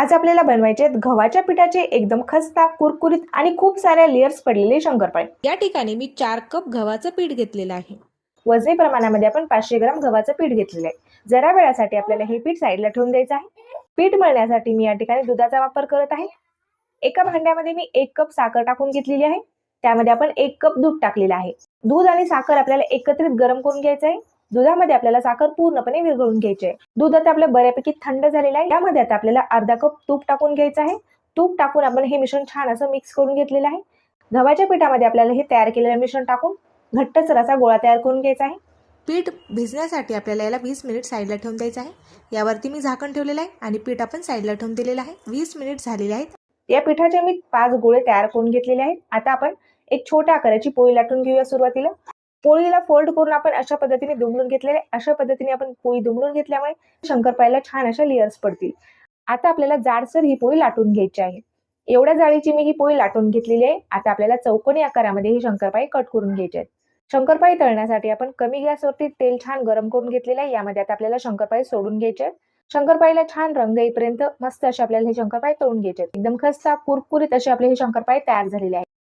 आज आपल्याला बनवायचे आहेत गव्हाच्या पिठाचे एकदम खस्ता कुरकुरीत आणि खूप साऱ्या लेयर्स पडलेले शंकरपाळे. या ठिकाणी मी चार कप गव्हाचं पीठ घेतलेलं आहे. वजनी प्रमाणामध्ये आपण पाचशे ग्राम गव्हाचं पीठ घेतलेलं आहे. जरा वेळासाठी आपल्याला हे पीठ साईडला ठेवून द्यायचं आहे. पीठ मळण्यासाठी मी या ठिकाणी दुधाचा वापर करत आहे. एका भांड्यामध्ये मी एक कप साखर टाकून घेतलेली आहे. त्यामध्ये आपण एक कप दूध टाकलेलं आहे. दूध आणि साखर आपल्याला एकत्रित गरम करून घ्यायचं आहे. दुधामध्ये आपल्याला साखर पूर्णपणे विरघळून घ्यायची आहे. दूध आता आपलं बऱ्यापैकी थंड झालेलं आहे. यामध्ये आता आपल्याला अर्धा कप तूप टाकून घ्यायचं आहे. तूप टाकून आपण हे मिश्रण छान असं मिक्स करून घेतलेलं आहे. गव्हाच्या पिठामध्ये आपल्याला हे तयार केलेलं मिश्रण टाकून घट्टसर असा गोळा तयार करून घ्यायचा आहे. पीठ भिजण्यासाठी आपल्याला याला वीस मिनिट साईडला ठेवून द्यायचं आहे. यावरती मी झाकण ठेवलेलं आहे आणि पीठ आपण साईडला ठेवून दिलेलं आहे. वीस मिनिट झालेले आहेत. या पिठाचे मी पाच गोळे तयार करून घेतलेले आहेत. आता आपण एक छोट्या आकाराची पोळी लाटून घेऊया सुरुवातीला. पोळीला फोल्ड करून आपण अशा पद्धतीने दुमडून घेतलेले अशा पद्धतीने आपण पोळी दुमडून घेतल्यामुळे शंकरपाळीला छान अशा लेयर्स पडतील. आता आपल्याला जाडसर ही पोळी लाटून घ्यायची आहे. एवढ्या जाळीची मी ही पोळी लाटून घेतलेली आहे. आता आपल्याला चौकोनी आकारामध्ये ही शंकरपाळी कट करून घ्यायची आहे शंकरपाळी तळण्यासाठी आपण कमी गॅसवरती तेल छान गरम करून घेतलेलं आहे. यामध्ये आता आपल्याला शंकरपाळी सोडून घ्यायचे आहेत. शंकरपाळीला छान रंग येईपर्यंत मस्त असे आपल्याला हे शंकरपाळी तळून घ्यायचे आहेत. एकदम खस्ता कुरकुरीत असे आपले हे शंकरपाळी तयार झालेले आहे.